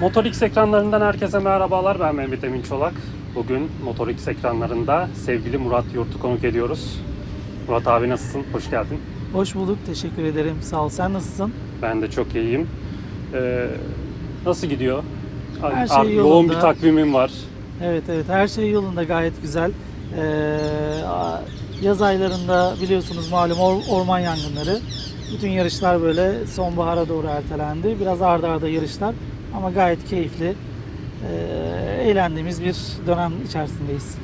MotorX ekranlarından herkese merhabalar. Ben Mehmet Emin Çolak. Bugün MotorX ekranlarında sevgili Murat Yurt'u konuk ediyoruz. Murat abi nasılsın? Hoş geldin. Hoş bulduk. Teşekkür ederim. Sağ ol. Sen nasılsın? Ben de çok iyiyim. Ee, nasıl gidiyor? Her şey Abi, Yoğun yolunda. bir takvimim var. Evet evet. Her şey yolunda gayet güzel. Ee, yaz aylarında biliyorsunuz malum or- orman yangınları. Bütün yarışlar böyle sonbahara doğru ertelendi. Biraz arda arda yarışlar ama gayet keyifli. eğlendiğimiz bir dönem içerisindeyiz.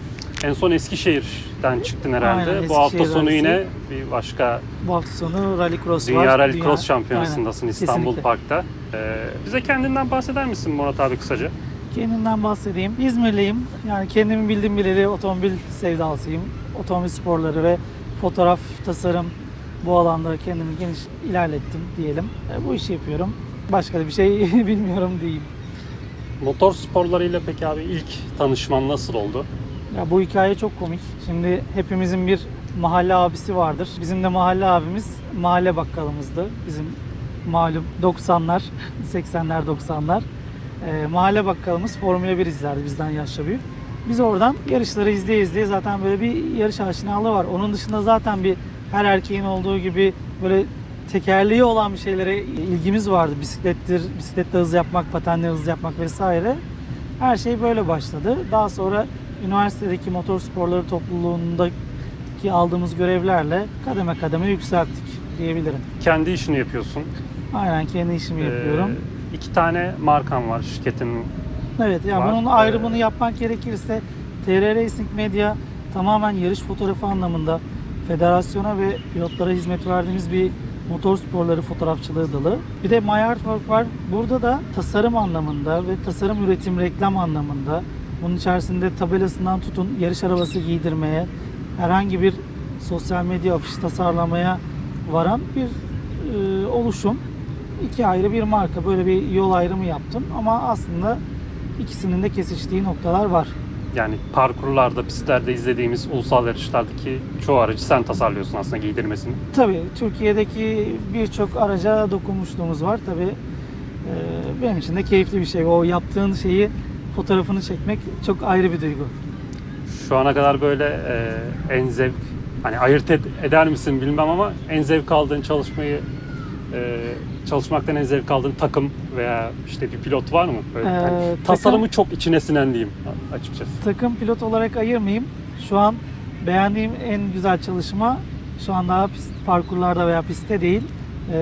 En son Eskişehir'den çıktın herhalde. Aynen, Bu hafta sonu rallisi. yine bir başka Bu hafta sonu Rally Cross var. Dünya Rally Dünya- Cross Şampiyonası'ndasın Aynen, İstanbul kesinlikle. Park'ta. Ee, bize kendinden bahseder misin Murat abi kısaca? Kendimden bahsedeyim. İzmirliyim. Yani kendimi bildim bileli otomobil sevdalısıyım. Otomobil sporları ve fotoğraf, tasarım bu alanda kendimi geniş ilerlettim diyelim. E, bu işi yapıyorum. Başka da bir şey bilmiyorum diyeyim. Motor sporlarıyla peki abi ilk tanışman nasıl oldu? Ya bu hikaye çok komik. Şimdi hepimizin bir mahalle abisi vardır. Bizim de mahalle abimiz mahalle bakkalımızdı. Bizim malum 90'lar, 80'ler, 90'lar. Ee, mahalle bakkalımız Formula 1 izlerdi bizden yaşça büyük. Biz oradan yarışları izleye izleye zaten böyle bir yarış aşinalığı var. Onun dışında zaten bir her erkeğin olduğu gibi böyle tekerleği olan bir şeylere ilgimiz vardı. Bisiklettir, bisiklette hız yapmak, patenle hız yapmak vesaire. Her şey böyle başladı. Daha sonra üniversitedeki motor sporları topluluğundaki aldığımız görevlerle kademe kademe yükselttik diyebilirim. Kendi işini yapıyorsun. Aynen kendi işimi yapıyorum. Ee, iki tane markan var şirketin. Evet yani var. bunun ayrımını yapmak gerekirse TR Racing Media tamamen yarış fotoğrafı anlamında federasyona ve pilotlara hizmet verdiğimiz bir motor sporları fotoğrafçılığı dalı. Bir de My Artwork var. Burada da tasarım anlamında ve tasarım üretim reklam anlamında bunun içerisinde tabelasından tutun yarış arabası giydirmeye, herhangi bir sosyal medya afişi tasarlamaya varan bir e, oluşum. İki ayrı bir marka. Böyle bir yol ayrımı yaptım ama aslında ikisinin de kesiştiği noktalar var. Yani parkurlarda, pistlerde izlediğimiz ulusal yarışlardaki çoğu aracı sen tasarlıyorsun aslında giydirmesini. Tabii Türkiye'deki birçok araca dokunmuşluğumuz var. Tabii e, benim için de keyifli bir şey. O yaptığın şeyi fotoğrafını çekmek çok ayrı bir duygu. Şu ana kadar böyle e, en zevk, hani ayırt ed- eder misin bilmem ama en zevk aldığın çalışmayı, e, çalışmaktan en zevk aldığın takım veya işte bir pilot var mı? Böyle, Ee, hani takım- tasarımı çok içine sinen diyeyim açıkçası. Takım pilot olarak ayırmayayım. Şu an beğendiğim en güzel çalışma şu an daha pist, parkurlarda veya pistte değil. E,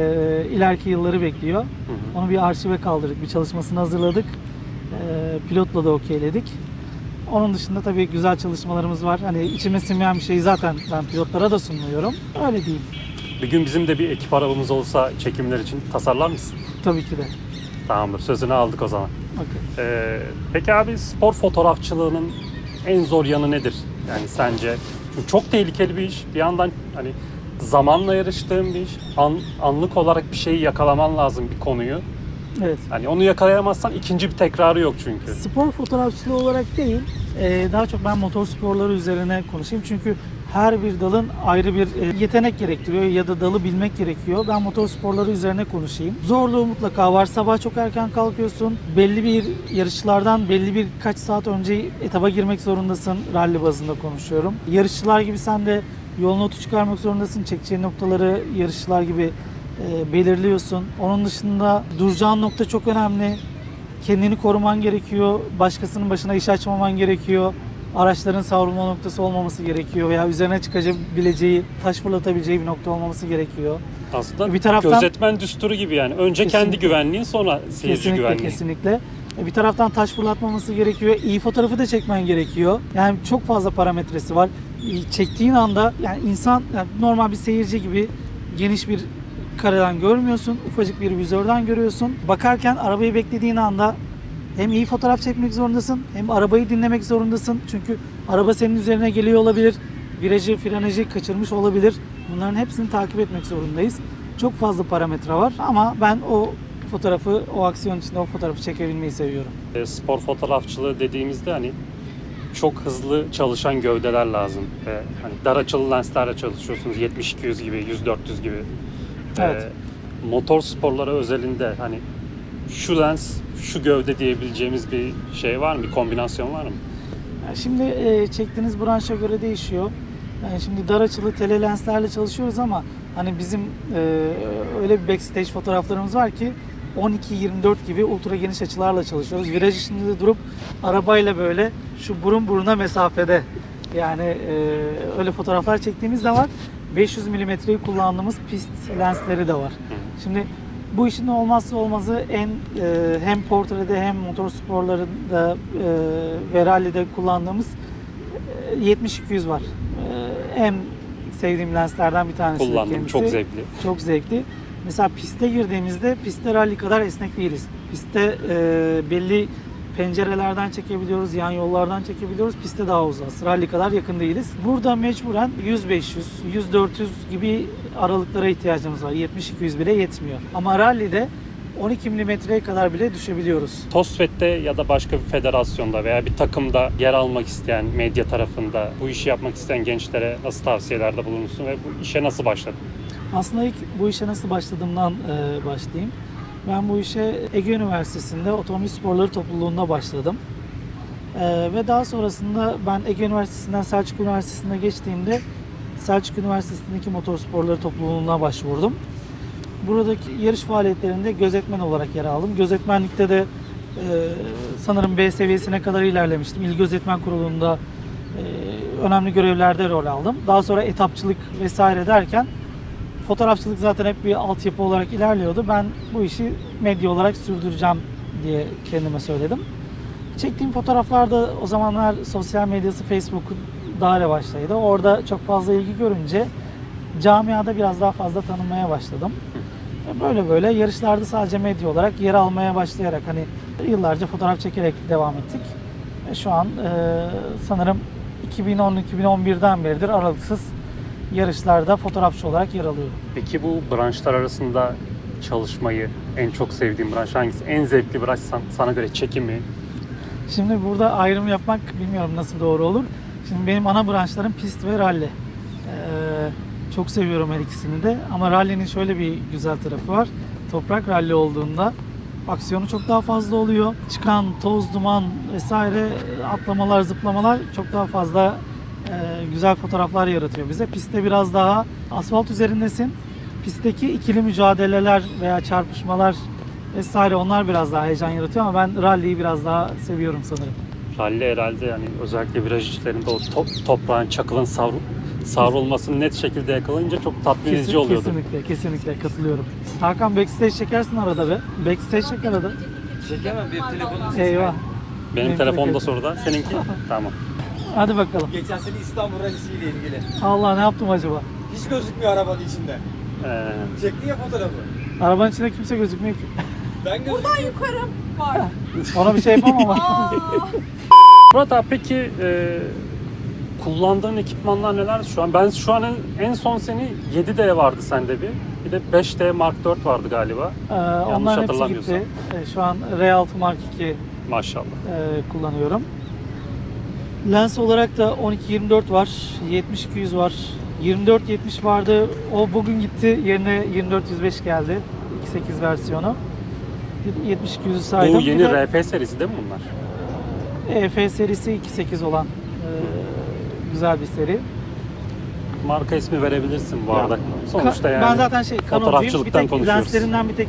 ileriki yılları bekliyor. Hı hı. Onu bir arşive kaldırdık. Bir çalışmasını hazırladık. Ee, pilotla da okeyledik. Onun dışında tabii güzel çalışmalarımız var. Hani içime sinmeyen bir şeyi zaten ben pilotlara da sunmuyorum. Öyle değil. Bir gün bizim de bir ekip arabamız olsa çekimler için tasarlar mısın? Tabii ki de. Tamamdır, sözünü aldık o zaman. Okey. Ee, peki abi spor fotoğrafçılığının en zor yanı nedir? Yani sence? Çünkü çok tehlikeli bir iş. Bir yandan hani zamanla yarıştığın bir iş. An- anlık olarak bir şeyi yakalaman lazım bir konuyu. Evet. Hani onu yakalayamazsan ikinci bir tekrarı yok çünkü. Spor fotoğrafçılığı olarak değil, e, daha çok ben motor sporları üzerine konuşayım. Çünkü her bir dalın ayrı bir e, yetenek gerektiriyor ya da dalı bilmek gerekiyor. Ben motor sporları üzerine konuşayım. Zorluğu mutlaka var. Sabah çok erken kalkıyorsun. Belli bir yarışçılardan belli bir kaç saat önce etaba girmek zorundasın. Rally bazında konuşuyorum. Yarışçılar gibi sen de yol notu çıkarmak zorundasın. Çekeceğin noktaları yarışçılar gibi e, belirliyorsun. Onun dışında duracağın nokta çok önemli kendini koruman gerekiyor. Başkasının başına iş açmaman gerekiyor. Araçların savrulma noktası olmaması gerekiyor veya üzerine çıkabileceği, taş fırlatabileceği bir nokta olmaması gerekiyor. Aslında Bir taraftan- gözetmen düsturu gibi yani. Önce kendi Kesinlikle. güvenliğin sonra seyirci kesinlikle güvenliği. kesinlikle. E, Bir taraftan taş fırlatmaması gerekiyor. İyi fotoğrafı da çekmen gerekiyor. Yani çok fazla parametresi var. Çektiğin anda yani insan yani normal bir seyirci gibi geniş bir kareden görmüyorsun. Ufacık bir vizörden görüyorsun. Bakarken arabayı beklediğin anda hem iyi fotoğraf çekmek zorundasın hem arabayı dinlemek zorundasın. Çünkü araba senin üzerine geliyor olabilir. Virajı, frenajı kaçırmış olabilir. Bunların hepsini takip etmek zorundayız. Çok fazla parametre var ama ben o fotoğrafı, o aksiyon içinde o fotoğrafı çekebilmeyi seviyorum. E, spor fotoğrafçılığı dediğimizde hani çok hızlı çalışan gövdeler lazım. Ve hani dar açılı lenslerle çalışıyorsunuz 70-200 gibi, 100-400 gibi. Evet. E, motor sporları özelinde hani şu lens, şu gövde diyebileceğimiz bir şey var mı? Bir kombinasyon var mı? Yani Şimdi e, çektiğiniz branşa göre değişiyor. Yani şimdi dar açılı tele lenslerle çalışıyoruz ama hani bizim e, öyle bir backstage fotoğraflarımız var ki 12-24 gibi ultra geniş açılarla çalışıyoruz. Viraj içinde de durup arabayla böyle şu burun buruna mesafede yani e, öyle fotoğraflar çektiğimiz de var. 500 milimetreyi kullandığımız pist lensleri de var. Şimdi bu işin olmazsa olmazı en e, hem portrede hem motorsporlarında e, ve rallide kullandığımız e, 70-200 var. E, en sevdiğim lenslerden bir tanesi. Kullandım. kendisi. Çok zevkli. Çok zevkli. Mesela piste girdiğimizde pistte rally kadar esnek değiliz. Pistte e, belli pencerelerden çekebiliyoruz, yan yollardan çekebiliyoruz. Pistte daha uzağız. Rally kadar yakın değiliz. Burada mecburen 100-500, 100-400 gibi aralıklara ihtiyacımız var. 70-200 bile yetmiyor. Ama rally'de 12 milimetreye kadar bile düşebiliyoruz. TOSFET'te ya da başka bir federasyonda veya bir takımda yer almak isteyen medya tarafında bu işi yapmak isteyen gençlere nasıl tavsiyelerde bulunursun ve bu işe nasıl başladın? Aslında ilk bu işe nasıl başladığımdan e, başlayayım. Ben bu işe Ege Üniversitesi'nde otomobil sporları topluluğunda başladım. E, ve daha sonrasında ben Ege Üniversitesi'nden Selçuk Üniversitesi'ne geçtiğimde Selçuk Üniversitesi'ndeki motor sporları topluluğuna başvurdum. Buradaki yarış faaliyetlerinde gözetmen olarak yer aldım. Gözetmenlikte de e, sanırım B seviyesine kadar ilerlemiştim. İl Gözetmen Kurulu'nda e, önemli görevlerde rol aldım. Daha sonra etapçılık vesaire derken fotoğrafçılık zaten hep bir altyapı olarak ilerliyordu. Ben bu işi medya olarak sürdüreceğim diye kendime söyledim. Çektiğim fotoğraflarda o zamanlar sosyal medyası Facebook'un daha revaçtaydı. Orada çok fazla ilgi görünce camiada biraz daha fazla tanınmaya başladım. Böyle böyle yarışlarda sadece medya olarak yer almaya başlayarak hani yıllarca fotoğraf çekerek devam ettik. Şu an sanırım 2010-2011'den beridir aralıksız yarışlarda fotoğrafçı olarak yer alıyorum. Peki bu branşlar arasında çalışmayı en çok sevdiğin branş hangisi? En zevkli branş san- sana göre çekim mi? Şimdi burada ayrım yapmak bilmiyorum nasıl doğru olur. Şimdi benim ana branşlarım pist ve ralli. Ee, çok seviyorum her ikisini de. Ama rallinin şöyle bir güzel tarafı var. Toprak ralli olduğunda aksiyonu çok daha fazla oluyor. Çıkan toz, duman vesaire atlamalar, zıplamalar çok daha fazla güzel fotoğraflar yaratıyor bize. Pistte biraz daha asfalt üzerindesin. Pistteki ikili mücadeleler veya çarpışmalar vesaire onlar biraz daha heyecan yaratıyor ama ben ralliyi biraz daha seviyorum sanırım. Rally herhalde yani özellikle viraj içlerinde o top- toprağın, çakılın savru- savrulmasını net şekilde yakalayınca çok tatmin edici Kesin- oluyordu. Kesinlikle, kesinlikle katılıyorum. Hakan backstage çekersin arada be. Backstage çek arada. Çekemem benim telefonum. Eyvah. Benim Benim telefonda telefon. soruda. Seninki? tamam. Hadi bakalım. Geçen sene İstanbul Rallisi ile ilgili. Allah ne yaptım acaba? Hiç gözükmüyor arabanın içinde. Ee, Çektin ya fotoğrafı. Arabanın içinde kimse gözükmüyor ki. Ben gözüküyorum. Buradan yukarı var. Ona bir şey yapamam ama. Murat abi peki e, kullandığın ekipmanlar neler şu an? Ben şu an en, en son seni 7D vardı sende bir. Bir de 5D Mark 4 vardı galiba. Ee, onların hepsi hatırlamıyorsam. gitti. Ee, şu an R6 Mark II Maşallah. e, kullanıyorum. Lens olarak da 12-24 var, 70-200 var, 24-70 vardı. O bugün gitti, yerine 24-105 geldi. 2.8 versiyonu. 70-200'ü saydım. Bu Bir yeni de RF serisi değil mi bunlar? EF serisi 2.8 olan e, güzel bir seri. Marka ismi verebilirsin bu arada. Sonuçta Ka- yani Ben zaten şey Canoncuyum. Bir fotoğrafçılıktan tek konuşuyoruz. lenslerinden bir tek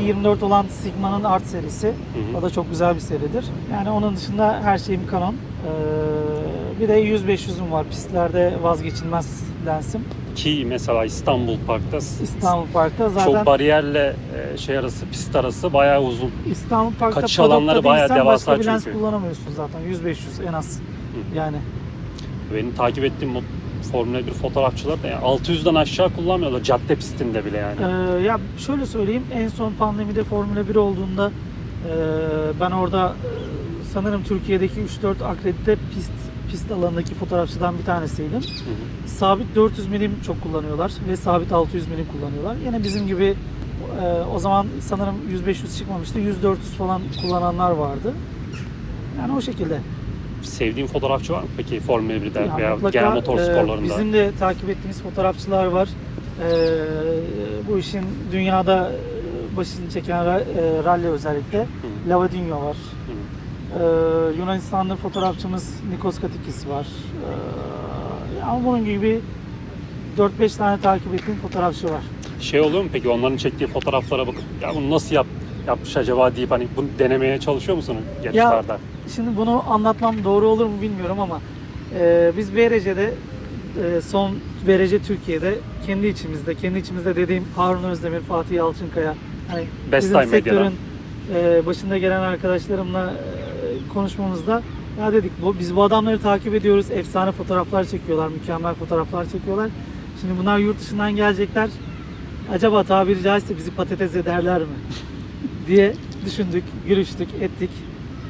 12-24 olan Sigma'nın Art serisi. hı. O da çok güzel bir seridir. Yani onun dışında her şeyim Canon. Ee, bir de 100-500'üm var. Pistlerde vazgeçilmez lensim. Ki mesela İstanbul Park'ta İstanbul Park'ta zaten çok bariyerle e, şey arası, pist arası bayağı uzun. İstanbul Park'ta kaçış alanları bayağı devasa başka bir lens çünkü. kullanamıyorsun zaten. 100-500 en az. Yani Benim takip ettiğim Formula 1 fotoğrafçılar da yani 600'den aşağı kullanmıyorlar cadde pistinde bile yani. Ee, ya şöyle söyleyeyim en son pandemide Formula 1 olduğunda e, ben orada sanırım Türkiye'deki 3-4 akredite pist pist alanındaki fotoğrafçıdan bir tanesiydim. Hı hı. Sabit 400 milim çok kullanıyorlar ve sabit 600 milim kullanıyorlar. Yine bizim gibi e, o zaman sanırım 100-500 çıkmamıştı. 100-400 falan kullananlar vardı. Yani o şekilde. Sevdiğin fotoğrafçı var mı peki Formula 1'de Ya veya mutlaka, genel motor e, sporlarında? Bizim de takip ettiğimiz fotoğrafçılar var. E, bu işin dünyada başını çeken e, rally özellikle. Lavadinho var. Ee, Yunanistanlı fotoğrafçımız Nikos Katikis var. Ee, ama bunun gibi 4-5 tane takip ettiğim fotoğrafçı var. Şey oluyor mu peki onların çektiği fotoğraflara bakıp ya bunu nasıl yap, yapmış acaba deyip hani bunu denemeye çalışıyor musun yarışlarda? Şimdi bunu anlatmam doğru olur mu bilmiyorum ama e, biz VRC'de e, son VRC Türkiye'de kendi içimizde, kendi içimizde dediğim Harun Özdemir, Fatih Yalçınkaya, hani Best bizim sektörün e, başında gelen arkadaşlarımla e, konuşmamızda ya dedik bu biz bu adamları takip ediyoruz. Efsane fotoğraflar çekiyorlar, mükemmel fotoğraflar çekiyorlar. Şimdi bunlar yurt dışından gelecekler. Acaba tabiri caizse bizi patates ederler mi? diye düşündük, görüştük, ettik.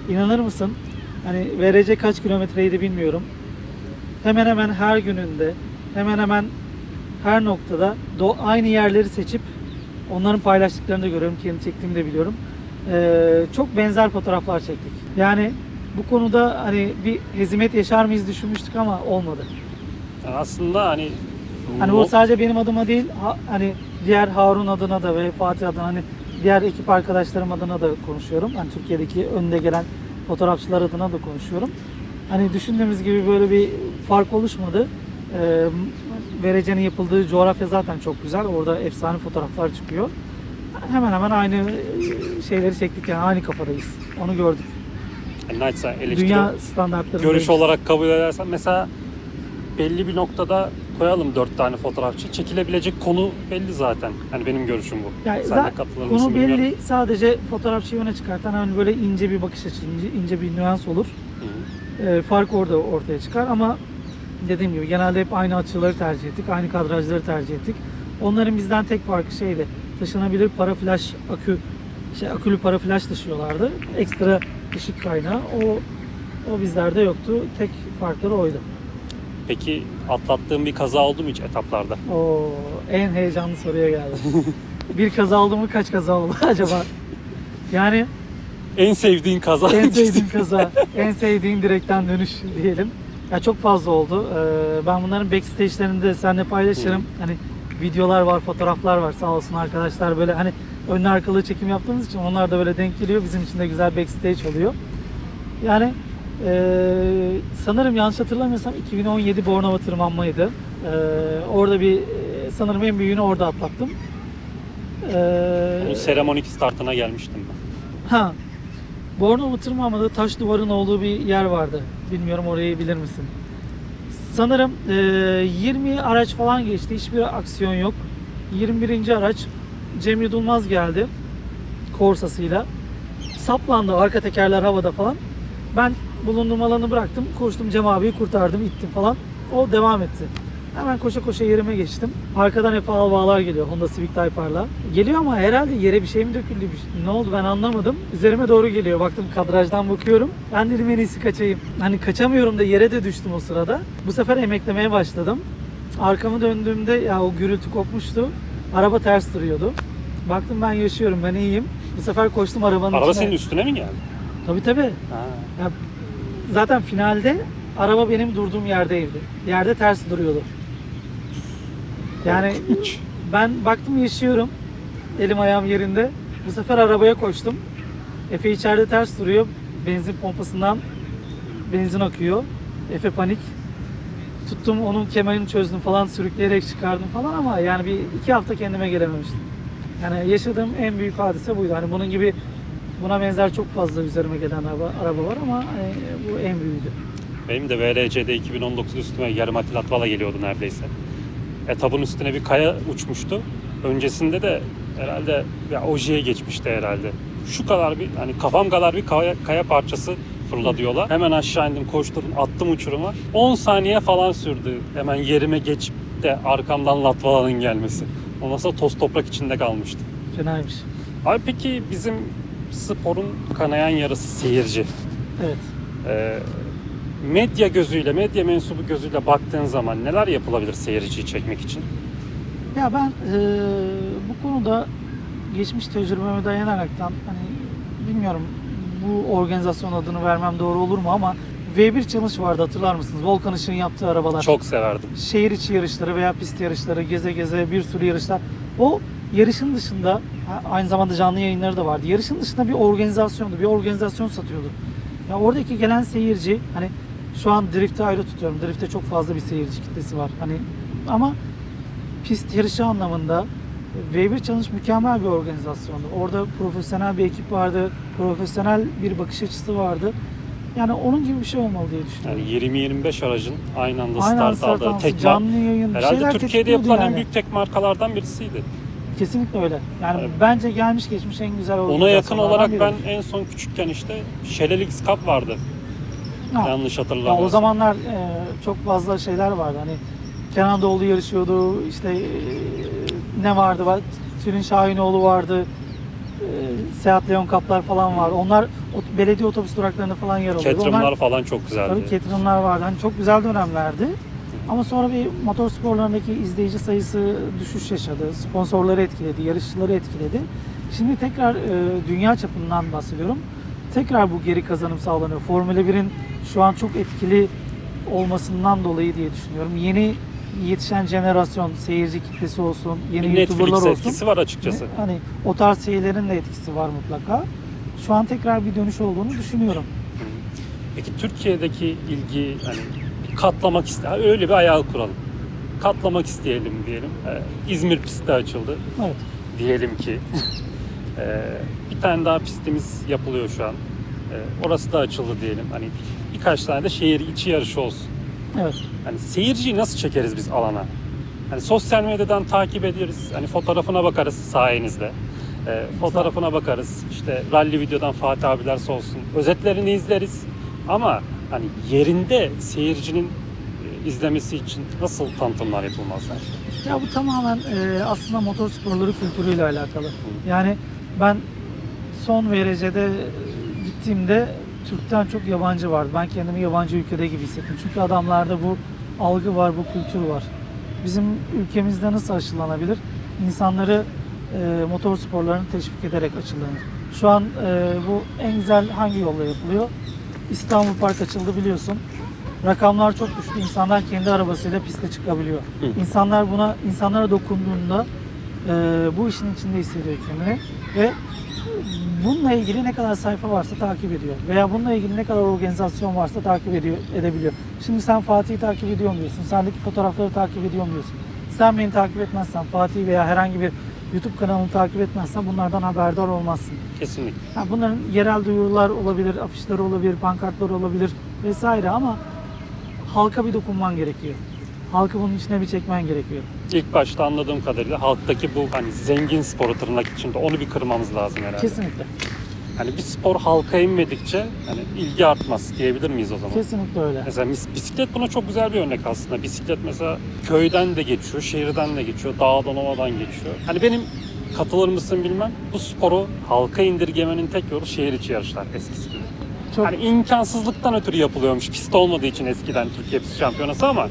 İnanır mısın? Hani VRC kaç kilometreydi bilmiyorum. Hemen hemen her gününde, hemen hemen her noktada do- aynı yerleri seçip onların paylaştıklarını da görüyorum. Kendi çektiğimi de biliyorum. Ee, çok benzer fotoğraflar çektik. Yani bu konuda hani bir hezimet yaşar mıyız düşünmüştük ama olmadı. Yani aslında hani Hani o sadece benim adıma değil, ha- hani diğer Harun adına da ve Fatih adına hani diğer ekip arkadaşlarım adına da konuşuyorum. Hani Türkiye'deki önde gelen fotoğrafçılar adına da konuşuyorum. Hani düşündüğümüz gibi böyle bir fark oluşmadı. Ee, Verece'nin yapıldığı coğrafya zaten çok güzel. Orada efsane fotoğraflar çıkıyor. Hemen hemen aynı e, şeyleri çektik yani aynı kafadayız. Onu gördük. Naçizane eleştiri Dünya standartları. görüş olarak kabul edersen mesela belli bir noktada koyalım dört tane fotoğrafçı. Çekilebilecek konu belli zaten. Yani benim görüşüm bu. Yani Sen de katılır mısın konu bilmiyorum. belli. Sadece fotoğrafçıyı öne çıkartan hani böyle ince bir bakış açısı, ince, ince bir nüans olur. Hı. E, fark orada ortaya çıkar ama dediğim gibi genelde hep aynı açıları tercih ettik, aynı kadrajları tercih ettik. Onların bizden tek farkı şeydi, taşınabilir para flash akü, şey akülü para flash taşıyorlardı. Ekstra ışık kaynağı. O o bizlerde yoktu. Tek farkları oydu. Peki atlattığın bir kaza oldu mu hiç etaplarda? O en heyecanlı soruya geldi. bir kaza oldu mu kaç kaza oldu acaba? Yani En sevdiğin kaza en sevdiğim kaza, en sevdiğim direkten dönüş diyelim. Ya çok fazla oldu. Ee, ben bunların backstage'lerini de seninle paylaşırım. Hani videolar var, fotoğraflar var sağ olsun arkadaşlar böyle hani önlü arkalı çekim yaptığımız için onlar da böyle denk geliyor. Bizim için de güzel backstage oluyor. Yani ee, sanırım yanlış hatırlamıyorsam 2017 Bornova tırmanmaydı. Ee, orada bir e, sanırım en büyüğünü orada atlattım. Ee, Onun seremonik startına gelmiştim ben. Ha. Bornova tırmanmada taş duvarın olduğu bir yer vardı. Bilmiyorum orayı bilir misin? Sanırım e, 20 araç falan geçti. Hiçbir aksiyon yok. 21. araç Cem Yudulmaz geldi. Korsasıyla. Saplandı. Arka tekerler havada falan. Ben bulunduğum alanı bıraktım. Koştum Cem abiyi kurtardım. ittim falan. O devam etti. Hemen koşa koşa yerime geçtim. Arkadan hep bağlar geliyor Honda Civic Type R'la. Geliyor ama herhalde yere bir şey mi döküldü? şey- Ne oldu ben anlamadım. Üzerime doğru geliyor. Baktım kadrajdan bakıyorum. Ben dedim en iyisi kaçayım. Hani kaçamıyorum da yere de düştüm o sırada. Bu sefer emeklemeye başladım. Arkamı döndüğümde ya o gürültü kopmuştu. Araba ters duruyordu. Baktım ben yaşıyorum ben iyiyim. Bu sefer koştum arabanın Araba içine. senin üstüne mi geldi? Tabii tabii. Ha. Ya, zaten finalde araba benim durduğum yerdeydi. Yerde ters duruyordu. Yani Korkunç. ben baktım yaşıyorum. Elim ayağım yerinde. Bu sefer arabaya koştum. Efe içeride ters duruyor. Benzin pompasından benzin akıyor. Efe panik. Tuttum onun kemerini çözdüm falan sürükleyerek çıkardım falan ama yani bir iki hafta kendime gelememiştim. Yani yaşadığım en büyük hadise buydu. Hani bunun gibi buna benzer çok fazla üzerime gelen araba, araba var ama e, bu en büyüğüydü. Benim de VRC'de 2019 üstüme yarım atil atvala geliyordu neredeyse. Etabın üstüne bir kaya uçmuştu. Öncesinde de herhalde ya ojiye geçmişti herhalde. Şu kadar bir hani kafam kadar bir kaya, kaya parçası fırla diyorlar. Hemen aşağı indim koşturdum attım uçuruma. 10 saniye falan sürdü hemen yerime geçip de arkamdan Latvala'nın gelmesi. Ondan sonra toz toprak içinde kalmıştı. Fenaymış. Abi peki bizim sporun kanayan yarısı seyirci. Evet. Ee, medya gözüyle, medya mensubu gözüyle baktığın zaman neler yapılabilir seyirciyi çekmek için? Ya ben eee, bu konuda geçmiş tecrübeme dayanaraktan hani bilmiyorum bu organizasyon adını vermem doğru olur mu ama V1 Challenge vardı hatırlar mısınız? Volkan Işık'ın yaptığı arabalar. Çok severdim. Şehir içi yarışları veya pist yarışları, geze geze bir sürü yarışlar. O yarışın dışında aynı zamanda canlı yayınları da vardı. Yarışın dışında bir organizasyondu. Bir organizasyon satıyordu. Ya oradaki gelen seyirci hani şu an drift'i ayrı tutuyorum. Drift'te çok fazla bir seyirci kitlesi var. Hani ama pist yarışı anlamında V1 Challenge mükemmel bir organizasyondu. Orada profesyonel bir ekip vardı. Profesyonel bir bakış açısı vardı. Yani onun gibi bir şey olmalı diye düşünüyorum. Yani 20-25 aracın aynı anda Aynen start start aldığı tek canlı yayın Herhalde Türkiye'de yapılan en yani. büyük tek markalardan birisiydi. Kesinlikle öyle. Yani Evet. bence gelmiş geçmiş en güzel Ona yakın olarak ben en son küçükken işte Şelelix Cup vardı. Ha. Yanlış Ya hatırlamıyorsam. o zamanlar e, çok fazla şeyler vardı. Hani Kenan Doğulu yarışıyordu. İşte e, ne vardı? Var- Tülin Şahinoğlu vardı. E, Seat Leon Kaplar falan var. Onlar o- belediye otobüs duraklarında falan yer alıyordu. Onlar, falan çok güzeldi. tabii catering'lar vardı. Hani çok güzel dönemlerdi. Ama sonra bir motor sporlarındaki izleyici sayısı düşüş yaşadı. Sponsorları etkiledi, yarışçıları etkiledi. Şimdi tekrar e, dünya çapından bahsediyorum. Tekrar bu geri kazanım sağlanıyor. Formula 1'in şu an çok etkili olmasından dolayı diye düşünüyorum. Yeni yetişen jenerasyon seyirci kitlesi olsun, yeni Bir YouTuber'lar Netflix olsun. etkisi var açıkçası. Hani o tarz şeylerin de etkisi var mutlaka. Şu an tekrar bir dönüş olduğunu düşünüyorum. Peki Türkiye'deki ilgi hani katlamak iste öyle bir hayal kuralım. Katlamak isteyelim diyelim. Ee, İzmir pisti açıldı Evet. diyelim ki. Ee, bir tane daha pistimiz yapılıyor şu an. Ee, orası da açıldı diyelim. Hani birkaç tane de şehir içi yarışı olsun. Evet. Hani seyirciyi nasıl çekeriz biz alana? Hani sosyal medyadan takip ederiz. Hani fotoğrafına bakarız sayenizde. Ee, fotoğrafına bakarız. İşte rally videodan Fatih abiler olsun. Özetlerini izleriz. Ama hani yerinde seyircinin e, izlemesi için nasıl tanıtımlar yapılmaz sence? Ya bu tamamen e, aslında motor sporları kültürüyle alakalı. Yani ben son VRC'de gittiğimde Türk'ten çok yabancı vardı. Ben kendimi yabancı ülkede gibi hissettim. Çünkü adamlarda bu algı var, bu kültür var. Bizim ülkemizde nasıl aşılanabilir? İnsanları e, motor sporlarını teşvik ederek aşılanır. Şu an e, bu en güzel hangi yolla yapılıyor? İstanbul Park açıldı biliyorsun. Rakamlar çok düştü. İnsanlar kendi arabasıyla piste çıkabiliyor. Hı. İnsanlar buna insanlara dokunduğunda e, bu işin içinde hissediyor kendini ve bununla ilgili ne kadar sayfa varsa takip ediyor veya bununla ilgili ne kadar organizasyon varsa takip ediyor edebiliyor. Şimdi sen Fatih'i takip ediyor muyorsun? Sendeki fotoğrafları takip ediyor muyorsun? Sen beni takip etmezsen Fatih veya herhangi bir YouTube kanalını takip etmezsen bunlardan haberdar olmazsın. Kesinlikle. Ha, bunların yerel duyurular olabilir, afişler olabilir, pankartlar olabilir vesaire ama halka bir dokunman gerekiyor. Halkı bunun içine bir çekmen gerekiyor. İlk başta anladığım kadarıyla halktaki bu hani zengin sporu tırnak içinde onu bir kırmamız lazım herhalde. Kesinlikle. Hani bir spor halka inmedikçe hani ilgi artmaz diyebilir miyiz o zaman? Kesinlikle öyle. Mesela bis- bisiklet buna çok güzel bir örnek aslında. Bisiklet mesela köyden de geçiyor, şehirden de geçiyor, dağdan ovadan geçiyor. Hani benim katılır mısın bilmem. Bu sporu halka indirgemenin tek yolu şehir içi yarışlar eskisi gibi. Çok Hani imkansızlıktan ötürü yapılıyormuş. Pist olmadığı için eskiden Türkiye Pist Şampiyonası ama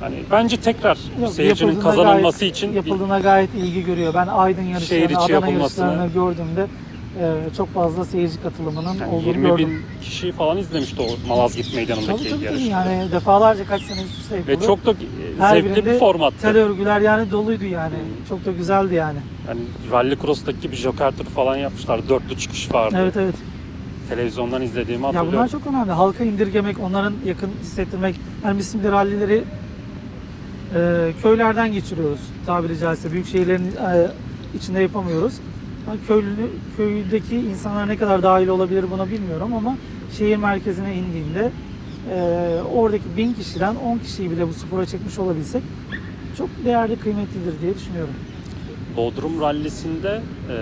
hani bence tekrar Yok, seyircinin kazanılması gayet- için yapıldığına gayet ilgi görüyor. Ben Aydın yarışlarını, Adana yarışlarını gördüğümde çok fazla seyirci katılımının yani olduğunu 20 gördüm. bin kişi falan izlemişti o Malazgirt Meydanı'ndaki Tabii tabii, yarışı. yani defalarca kaç sene üst üste Ve çok da Her zevkli bir formattı. Tel örgüler yani doluydu yani. Hmm. Çok da güzeldi yani. Yani Rallycross'taki gibi Joker turu falan yapmışlar. Dörtlü çıkış vardı. Evet evet. Televizyondan izlediğimi Ya hatırlıyorum. bunlar çok önemli. Halka indirgemek, onların yakın hissettirmek. Yani biz şimdi rallileri e, köylerden geçiriyoruz tabiri caizse. Büyük şehirlerin e, içinde yapamıyoruz. Yani köylü, köydeki insanlar ne kadar dahil olabilir buna bilmiyorum ama şehir merkezine indiğinde e, oradaki bin kişiden 10 kişiyi bile bu spora çekmiş olabilsek çok değerli, kıymetlidir diye düşünüyorum. Bodrum rallisinde eee,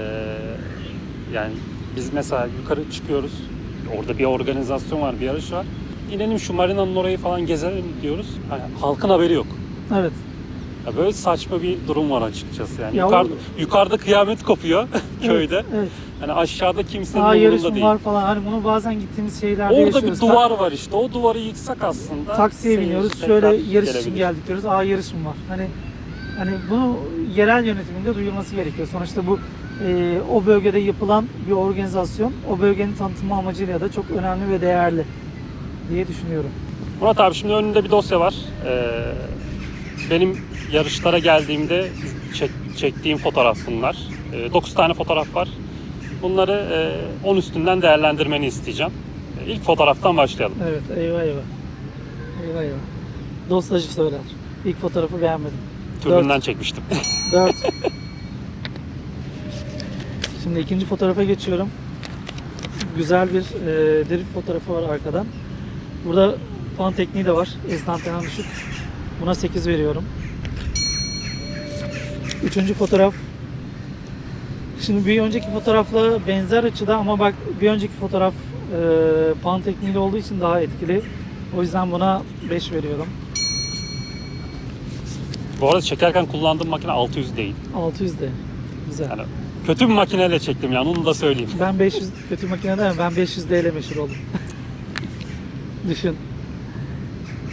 yani biz mesela yukarı çıkıyoruz. Orada bir organizasyon var, bir yarış var. İnelim şu marinanın orayı falan gezelim diyoruz. Hani halkın haberi yok. Evet. Ya böyle saçma bir durum var açıkçası yani. Ya o- yukarıda, kıyamet kopuyor köyde. Evet. evet. Hani aşağıda kimsenin Aa umurunda değil. var falan. Hani bunu bazen gittiğimiz şeylerde Orada bir yaşıyoruz. duvar var işte. O duvarı yıksak aslında. taksiye biniyoruz. Şöyle yarış için gelebilir. geldik diyoruz. Aa yarışım var. Hani hani bunu yerel yönetiminde duyurması gerekiyor. Sonuçta bu e, o bölgede yapılan bir organizasyon. O bölgenin tanıtımı amacıyla da çok önemli ve değerli diye düşünüyorum. Murat abi şimdi önünde bir dosya var. Ee, benim yarışlara geldiğimde çek, çektiğim fotoğraf bunlar. 9 tane fotoğraf var. Bunları e, 10 üstünden değerlendirmeni isteyeceğim. E, İlk fotoğraftan başlayalım. Evet eyvah eyvah. Eyvah eyvah. Dostacı söyler. İlk fotoğrafı beğenmedim. Türbünden çekmiştim. 4. Şimdi ikinci fotoğrafa geçiyorum. Güzel bir e, drift fotoğrafı var arkadan. Burada puan tekniği de var. Estantanen düşük. Buna 8 veriyorum. Üçüncü fotoğraf. Şimdi bir önceki fotoğrafla benzer açıda ama bak bir önceki fotoğraf e, puan tekniğiyle olduğu için daha etkili. O yüzden buna 5 veriyorum. Bu arada çekerken kullandığım makine 600 değil. 600 de. Güzel. Yani kötü bir makineyle çektim yani onu da söyleyeyim. Ben 500 kötü makine demem. Ben 500 D ile meşhur oldum. Düşün.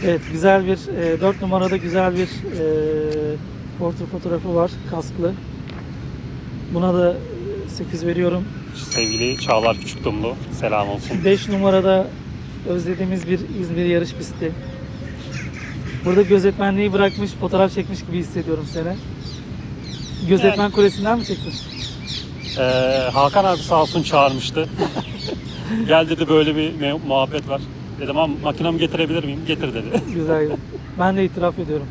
Evet güzel bir 4 numarada güzel bir e, portre fotoğrafı var kasklı. Buna da 8 veriyorum. Sevgili Çağlar Küçükdumlu selam olsun. 5 numarada özlediğimiz bir İzmir yarış pisti. Burada gözetmenliği bırakmış, fotoğraf çekmiş gibi hissediyorum seni. Gözetmen Yani- kulesinden mi çektin? Ee, Hakan abi sağ olsun çağırmıştı. Gel dedi böyle bir muhabbet var. Dedim ama makinamı getirebilir miyim? Getir dedi. Güzeldi. Ben de itiraf ediyorum.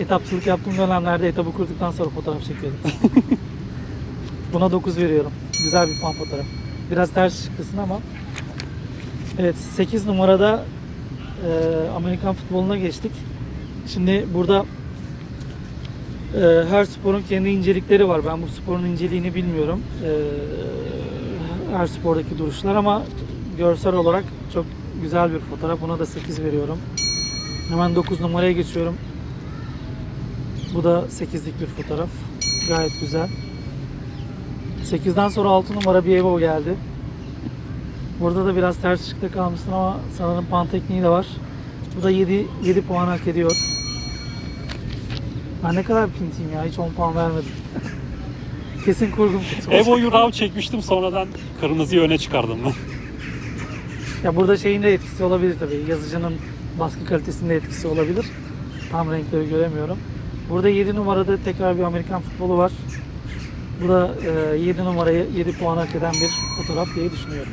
Etapçılık yaptığım dönemlerde etabı kurduktan sonra fotoğraf çekiyordum. Buna 9 veriyorum. Güzel bir pan fotoğraf. Biraz ters çıktısın ama. Evet 8 numarada e, Amerikan futboluna geçtik. Şimdi burada e, her sporun kendi incelikleri var. Ben bu sporun inceliğini bilmiyorum. E, her spordaki duruşlar ama görsel olarak çok güzel bir fotoğraf. Buna da 8 veriyorum. Hemen 9 numaraya geçiyorum. Bu da 8'lik bir fotoğraf. Gayet güzel. 8'den sonra 6 numara bir Evo geldi. Burada da biraz ters ışıkta kalmışsın ama sanırım pan tekniği de var. Bu da 7, 7 puan hak ediyor. Ben ne kadar pintiyim ya hiç 10 puan vermedim. Kesin kurgum tuttu. Evo'yu RAW çekmiştim sonradan kırmızıyı öne çıkardım ben. Ya burada şeyin de etkisi olabilir tabii. Yazıcının baskı kalitesinde etkisi olabilir. Tam renkleri göremiyorum. Burada 7 numarada tekrar bir Amerikan futbolu var. Bu da e, 7 numarayı 7 puan hak eden bir fotoğraf diye düşünüyorum.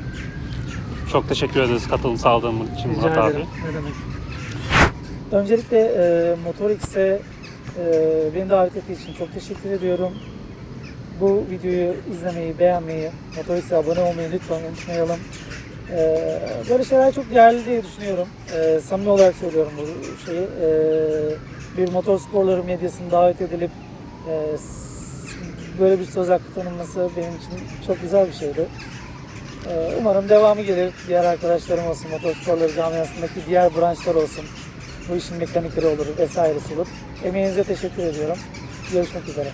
Çok teşekkür ederiz katılım sağladığın için Rica Murat abi. ederim. Ne demek. Öncelikle e, Motor X'e e, beni davet ettiği için çok teşekkür ediyorum. Bu videoyu izlemeyi, beğenmeyi, Motor X'e abone olmayı lütfen unutmayalım. E, böyle şeyler çok değerli diye düşünüyorum. E, samimi olarak söylüyorum bu şeyi. E, bir motor sporları medyasının davet edilip e, böyle bir söz hakkı tanınması benim için çok güzel bir şeydi. Ee, Umarım devamı gelir. Diğer arkadaşlarım olsun, motosporları camiasındaki diğer branşlar olsun. Bu işin mekanikleri olur, vesairesi olur. Emeğinize teşekkür ediyorum. Görüşmek üzere.